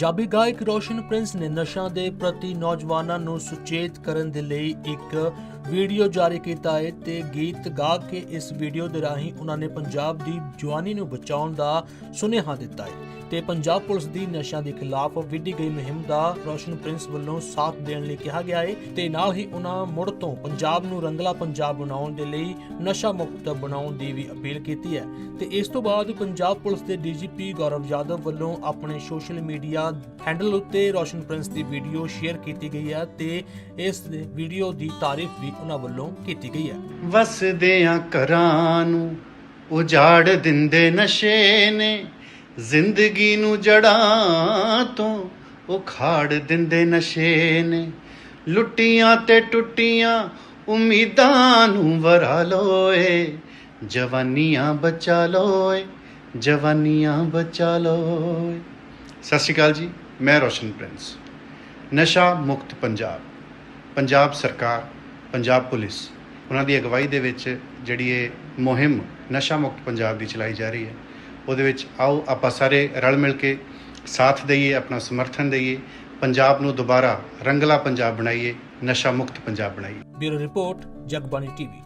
ਪੰਜਾਬੀ ਗਾਇਕ ਰੋਸ਼ਨ ਪ੍ਰਿੰਸ ਨੇ ਨਸ਼ਾ ਦੇ ਪ੍ਰਤੀ ਨੌਜਵਾਨਾਂ ਨੂੰ ਸੁਚੇਤ ਕਰਨ ਦੇ ਲਈ ਇੱਕ ਵੀਡੀਓ ਜਾਰੀ ਕੀਤਾ ਹੈ ਤੇ ਗੀਤ ਗਾ ਕੇ ਇਸ ਵੀਡੀਓ ਦੇ ਰਾਹੀਂ ਉਹਨਾਂ ਨੇ ਪੰਜਾਬ ਦੀ ਜਵਾਨੀ ਨੂੰ ਬਚਾਉਣ ਦਾ ਸੁਨੇਹਾ ਦਿੱਤਾ ਹੈ। ਤੇ ਪੰਜਾਬ ਪੁਲਿਸ ਦੀ ਨਸ਼ਿਆਂ ਦੇ ਖਿਲਾਫ ਵਿੱਢੀ ਗਈ ਮੁਹਿੰਮ ਦਾ ਰੋਸ਼ਨ ਪ੍ਰਿੰਸ ਵੱਲੋਂ ਸਾਥ ਦੇਣ ਲਈ ਕਿਹਾ ਗਿਆ ਹੈ ਤੇ ਨਾਲ ਹੀ ਉਹਨਾਂ ਮੁੜ ਤੋਂ ਪੰਜਾਬ ਨੂੰ ਰੰਗਲਾ ਪੰਜਾਬ ਬਣਾਉਣ ਦੇ ਲਈ ਨਸ਼ਾ ਮੁਕਤ ਬਣਾਉਣ ਦੀ ਵੀ ਅਪੀਲ ਕੀਤੀ ਹੈ। ਤੇ ਇਸ ਤੋਂ ਬਾਅਦ ਪੰਜਾਬ ਪੁਲਿਸ ਦੇ ਡੀਜੀਪੀ ਗੌਰਵ ਯਾਦਵ ਵੱਲੋਂ ਆਪਣੇ ਸੋਸ਼ਲ ਮੀਡੀਆ ਹੈਂਡਲ ਉੱਤੇ ਰੋਸ਼ਨ ਪ੍ਰਿੰਸ ਦੀ ਵੀਡੀਓ ਸ਼ੇਅਰ ਕੀਤੀ ਗਈ ਹੈ ਤੇ ਇਸ ਵੀਡੀਓ ਦੀ ਤਾਰੀਫ ਵੀ ਉਹਨਾਂ ਵੱਲੋਂ ਕੀਤੀ ਗਈ ਹੈ। ਵਸਦਿਆਂ ਘਰਾਂ ਨੂੰ ਉਜਾੜ ਦਿੰਦੇ ਨਸ਼ੇ ਨੇ। ਜ਼ਿੰਦਗੀ ਨੂੰ ਜੜਾਂ ਤੋਂ ਉਖਾੜ ਦਿੰਦੇ ਨਸ਼ੇ ਨੇ। ਲੁੱਟੀਆਂ ਤੇ ਟੁੱਟੀਆਂ, ਉਮੀਦਾਂ ਨੂੰ ਵਰਾ ਲੋਏ। ਜਵਾਨੀਆਂ ਬਚਾ ਲੋਏ, ਜਵਾਨੀਆਂ ਬਚਾ ਲੋਏ। ਸਤਿ ਸ਼੍ਰੀ ਅਕਾਲ ਜੀ, ਮੈਂ ਰੋਸ਼ਨ ਪ੍ਰਿੰਸ। ਨਸ਼ਾ ਮੁਕਤ ਪੰਜਾਬ। ਪੰਜਾਬ ਸਰਕਾਰ, ਪੰਜਾਬ ਪੁਲਿਸ, ਉਹਨਾਂ ਦੀ ਅਗਵਾਈ ਦੇ ਵਿੱਚ ਜਿਹੜੀ ਇਹ ਮੁਹਿੰਮ ਨਸ਼ਾ ਮੁਕਤ ਪੰਜਾਬ ਦੀ ਚਲਾਈ ਜਾ ਰਹੀ ਹੈ ਉਹਦੇ ਵਿੱਚ ਆਓ, ਆਪਾਂ ਸਾਰੇ ਰਲ ਮਿਲ ਕੇ ਸਾਥ ਦਈਏ, ਆਪਣਾ ਸਮਰਥਨ ਦਈਏ, ਪੰਜਾਬ ਨੂੰ ਦੁਬਾਰਾ ਰੰਗਲਾ ਪੰਜਾਬ ਬਣਾਈਏ, ਨਸ਼ਾ ਮੁਕਤ ਪੰਜਾਬ ਬਣਾਈਏ। Bureau report, Jagbani TV.